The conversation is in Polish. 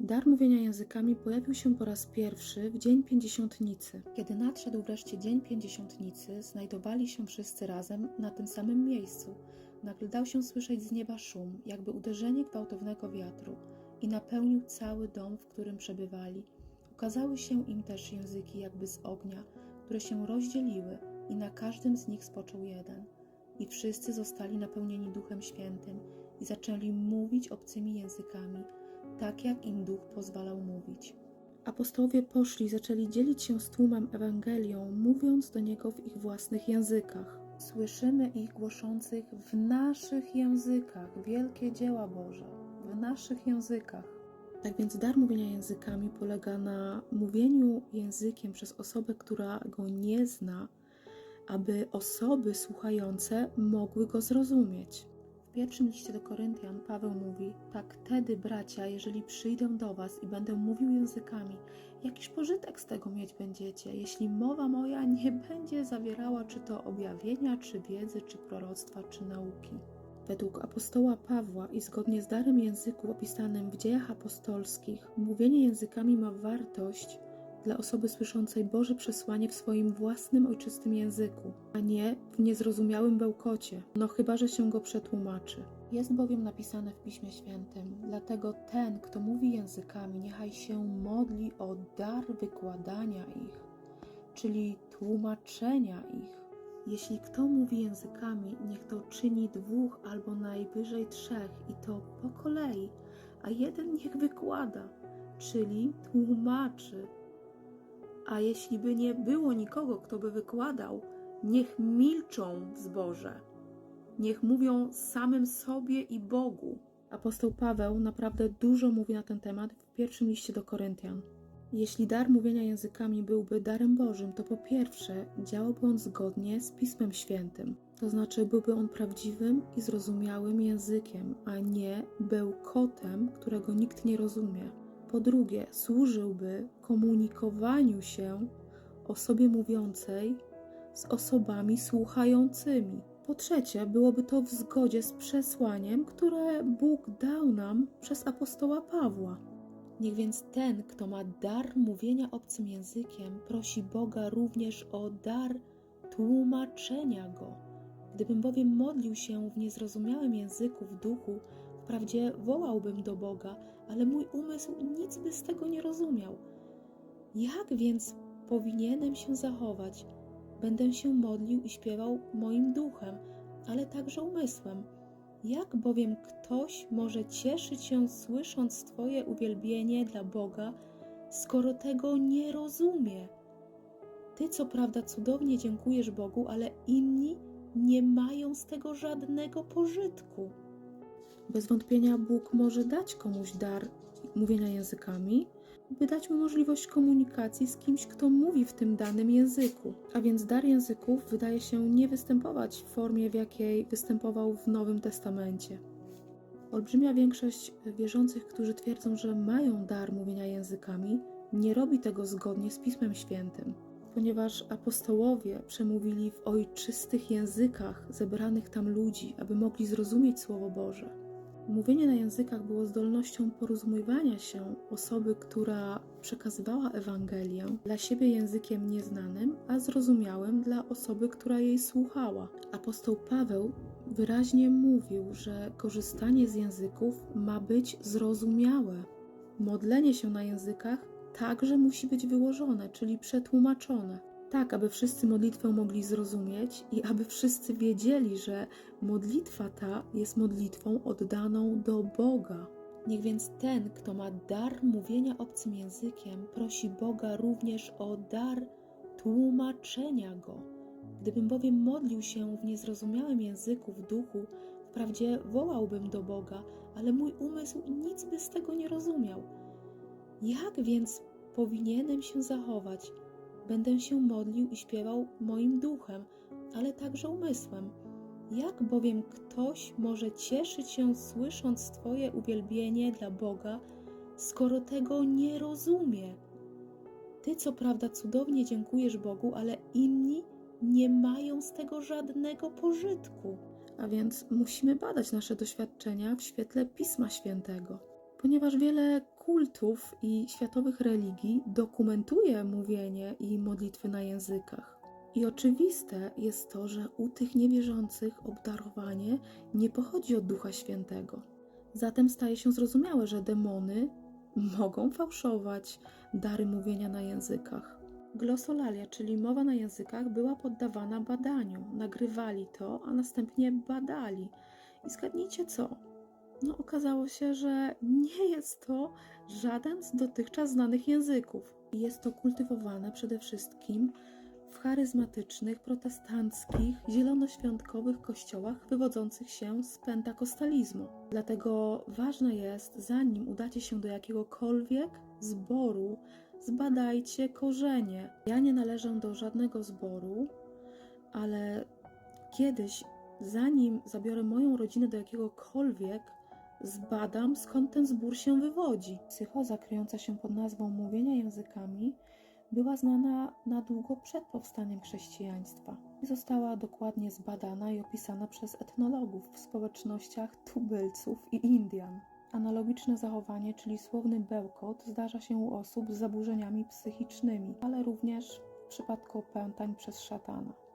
Dar mówienia językami pojawił się po raz pierwszy w Dzień Pięćdziesiątnicy. Kiedy nadszedł wreszcie Dzień Pięćdziesiątnicy, znajdowali się wszyscy razem na tym samym miejscu. Nagle dał się słyszeć z nieba szum, jakby uderzenie gwałtownego wiatru i napełnił cały dom, w którym przebywali. Ukazały się im też języki jakby z ognia, które się rozdzieliły i na każdym z nich spoczął jeden. I wszyscy zostali napełnieni Duchem Świętym i zaczęli mówić obcymi językami, tak jak im duch pozwalał mówić. Apostołowie poszli, zaczęli dzielić się z tłumem Ewangelią, mówiąc do niego w ich własnych językach. Słyszymy ich głoszących w naszych językach wielkie dzieła Boże, w naszych językach. Tak więc dar mówienia językami polega na mówieniu językiem przez osobę, która go nie zna, aby osoby słuchające mogły go zrozumieć. W pierwszym liście do Koryntian Paweł mówi: Tak tedy, bracia, jeżeli przyjdę do was i będę mówił językami, jakiż pożytek z tego mieć będziecie, jeśli mowa moja nie będzie zawierała czy to objawienia, czy wiedzy, czy proroctwa, czy nauki. Według apostoła Pawła i zgodnie z darem języku opisanym w dziejach apostolskich, mówienie językami ma wartość dla osoby słyszącej Boże przesłanie w swoim własnym ojczystym języku, a nie w niezrozumiałym bełkocie, no chyba, że się go przetłumaczy. Jest bowiem napisane w Piśmie Świętym, dlatego ten, kto mówi językami, niechaj się modli o dar wykładania ich, czyli tłumaczenia ich. Jeśli kto mówi językami, niech to czyni dwóch albo najwyżej trzech i to po kolei, a jeden niech wykłada, czyli tłumaczy. A jeśli by nie było nikogo, kto by wykładał, niech milczą w zborze. Niech mówią samym sobie i Bogu. Apostoł Paweł naprawdę dużo mówi na ten temat w pierwszym liście do Koryntian. Jeśli dar mówienia językami byłby darem Bożym, to po pierwsze działałby on zgodnie z Pismem Świętym, to znaczy byłby on prawdziwym i zrozumiałym językiem, a nie bełkotem, którego nikt nie rozumie. Po drugie, służyłby komunikowaniu się osobie mówiącej z osobami słuchającymi. Po trzecie, byłoby to w zgodzie z przesłaniem, które Bóg dał nam przez apostoła Pawła. Niech więc ten, kto ma dar mówienia obcym językiem, prosi Boga również o dar tłumaczenia go. Gdybym bowiem modlił się w niezrozumiałym języku w duchu, wprawdzie wołałbym do Boga, ale mój umysł nic by z tego nie rozumiał. Jak więc powinienem się zachować? Będę się modlił i śpiewał moim duchem, ale także umysłem. Jak bowiem ktoś może cieszyć się słysząc Twoje uwielbienie dla Boga, skoro tego nie rozumie? Ty co prawda cudownie dziękujesz Bogu, ale inni nie mają z tego żadnego pożytku. Bez wątpienia Bóg może dać komuś dar mówienia językami, by dać mu możliwość komunikacji z kimś, kto mówi w tym danym języku. A więc dar języków wydaje się nie występować w formie, w jakiej występował w Nowym Testamencie. Olbrzymia większość wierzących, którzy twierdzą, że mają dar mówienia językami, nie robi tego zgodnie z Pismem Świętym, ponieważ apostołowie przemówili w ojczystych językach zebranych tam ludzi, aby mogli zrozumieć Słowo Boże. Mówienie na językach było zdolnością porozumiewania się osoby, która przekazywała Ewangelię dla siebie językiem nieznanym, a zrozumiałym dla osoby, która jej słuchała. Apostoł Paweł wyraźnie mówił, że korzystanie z języków ma być zrozumiałe. Modlenie się na językach także musi być wyłożone, czyli przetłumaczone. Tak, aby wszyscy modlitwę mogli zrozumieć i aby wszyscy wiedzieli, że modlitwa ta jest modlitwą oddaną do Boga. Niech więc ten, kto ma dar mówienia obcym językiem, prosi Boga również o dar tłumaczenia go. Gdybym bowiem modlił się w niezrozumiałym języku w duchu, wprawdzie wołałbym do Boga, ale mój umysł nic by z tego nie rozumiał. Jak więc powinienem się zachować? Będę się modlił i śpiewał moim duchem, ale także umysłem. Jak bowiem ktoś może cieszyć się słysząc Twoje uwielbienie dla Boga, skoro tego nie rozumie? Ty, co prawda, cudownie dziękujesz Bogu, ale inni nie mają z tego żadnego pożytku. A więc musimy badać nasze doświadczenia w świetle Pisma Świętego, ponieważ wiele kultów i światowych religii dokumentuje mówienie i modlitwy na językach. I oczywiste jest to, że u tych niewierzących obdarowanie nie pochodzi od Ducha Świętego. Zatem staje się zrozumiałe, że demony mogą fałszować dary mówienia na językach. Glosolalia, czyli mowa na językach, była poddawana badaniu. Nagrywali to, a następnie badali. I zgadnijcie co? No, okazało się, że nie jest to żaden z dotychczas znanych języków. Jest to kultywowane przede wszystkim w charyzmatycznych, protestanckich, zielonoświątkowych kościołach wywodzących się z pentakostalizmu. Dlatego ważne jest, zanim udacie się do jakiegokolwiek zboru, zbadajcie korzenie. Ja nie należę do żadnego zboru, ale kiedyś, zanim zabiorę moją rodzinę do jakiegokolwiek, zbadam skąd ten zbór się wywodzi. Psychoza kryjąca się pod nazwą mówienia językami była znana na długo przed powstaniem chrześcijaństwa i została dokładnie zbadana i opisana przez etnologów w społecznościach tubylców i Indian. Analogiczne zachowanie, czyli słowny bełkot, zdarza się u osób z zaburzeniami psychicznymi, ale również w przypadku opętań przez szatana.